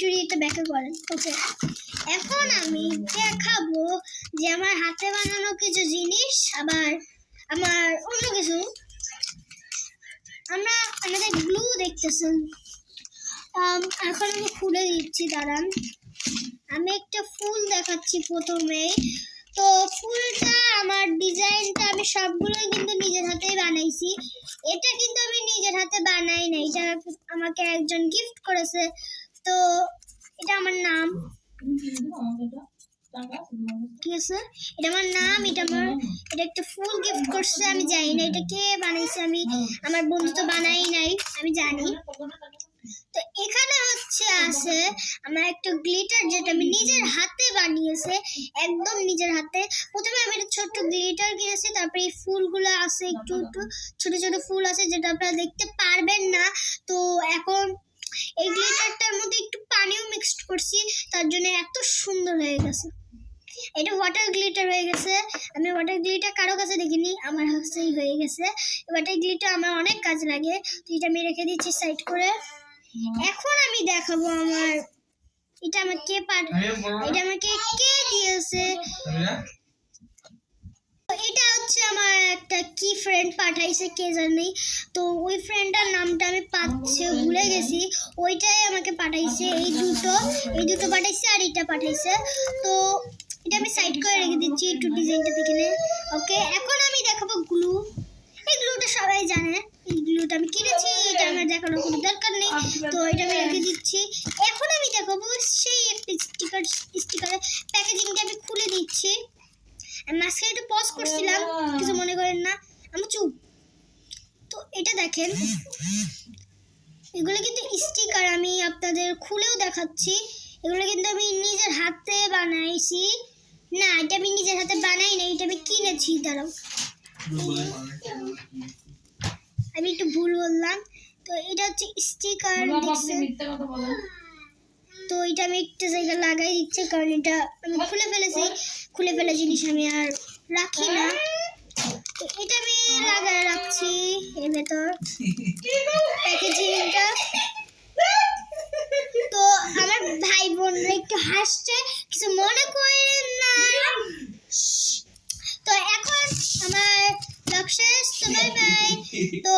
ভিক্টোরিয়াটা ব্যাখ্যা করেন ওকে এখন আমি দেখাবো যে আমার হাতে বানানো কিছু জিনিস, আবার আমার অন্য কিছু। আমরা আমাদের গ্লু দেখতেছেন এখন আমি খুলে দিচ্ছি, দাঁড়ান। আমি একটা ফুল দেখাচ্ছি প্রথমেই তো ফুলটা, আমার ডিজাইনটা আমি সবগুলোই কিন্তু নিজের হাতেই বানাইছি। এটা কিন্তু আমি নিজের হাতে বানাই নাই এটা আমাকে একজন গিফট করেছে। তো এটা আমার নাম। ঠিক আছে? এটা আমার নাম, এটা আমার এটা একটা ফুল গিফট করছে, আমি জানি না এটা কে বানাইছে, আমি আমার বন্ধু তো বানাই নাই, আমি জানি। তো এখানে হচ্ছে আছে আমার একটা গ্লিটার যেটা আমি নিজের হাতে বানিয়েছে, একদম নিজের হাতে। প্রথমে আমি একটা ছোট্ট গ্লিটার কিনেছি, তারপরে এই ফুলগুলো আছে একটু একটু। ছোট ছোট ফুল আছে, যেটা আপনারা দেখতে পারবেন না। তো এখন এই গ্লিটারটার মধ্যে একটু পানিও মিক্সড করছি তার জন্য এত সুন্দর হয়ে গেছে। এটা ওয়াটার গ্লিটার হয়ে গেছে। আমি ওয়াটার গ্লিটার কারও কাছে দেখিনি আমার কাছেই হয়ে গেছে। ওয়াটার গ্লিটার আমার অনেক কাজে লাগে। তো এটা আমি রেখে দিচ্ছি সাইড করে। এখন আমি দেখাবো আমার এটা আমার কে পাঠ এটা আমাকে কে দিয়েছে? এটা হচ্ছে আমার একটা কি ফ্রেন্ড পাঠাইছে কে জানি। তো ওই ফ্রেন্ডটার নামটা আমি পাচ্ছে ভুলে গেছি। ওইটাই আমাকে পাঠাইছে, এই দুটো এই দুটো পাঠাইছে আর এটা পাঠাইছে। তো এটা আমি সাইড করে রেখে দিচ্ছি একটু ডিজাইনটা দেখে ওকে, এখন আমি দেখাবো গ্লু এই গ্লুটা সবাই জানে, এই গ্লুটা আমি কিনেছি, এটা আমার দেখানোর কোনো দরকার নেই। তো এটা আমি রেখে দিচ্ছি। এখন আমি দেখাবো সেই একটা স্টিকার স্টিকারের প্যাকেজিংটা আমি খুলে দিচ্ছি। মাঝখানে একটু পজ করছিলাম, কিছু মনে করেন না। আমি চুপ। তো এটা দেখেন এগুলো কিন্তু স্টিকার আমি আপনাদের খুলেও দেখাচ্ছি। এগুলো কিন্তু আমি নিজের হাতে বানাইছি। না এটা আমি নিজের হাতে বানাই না এটা আমি কিনেছি দাঁড়াও। আমি একটু ভুল বললাম। তো এটা হচ্ছে স্টিকার তো এটা আমি একটা জায়গায় লাগাই দিচ্ছি কারণ এটা আমি খুলে ফেলেছি। খুলে ফেলে জিনিস আমি আর রাখি না। তো এটা আমি লাগায় রাখছি। ভেতর। প্যাকেজিংটা তো আমার ভাই বোনরা একটু হাসছে কিছু মনে করেন না। তো এখন আমার ব্লগ শেষ তো বাই বাই তো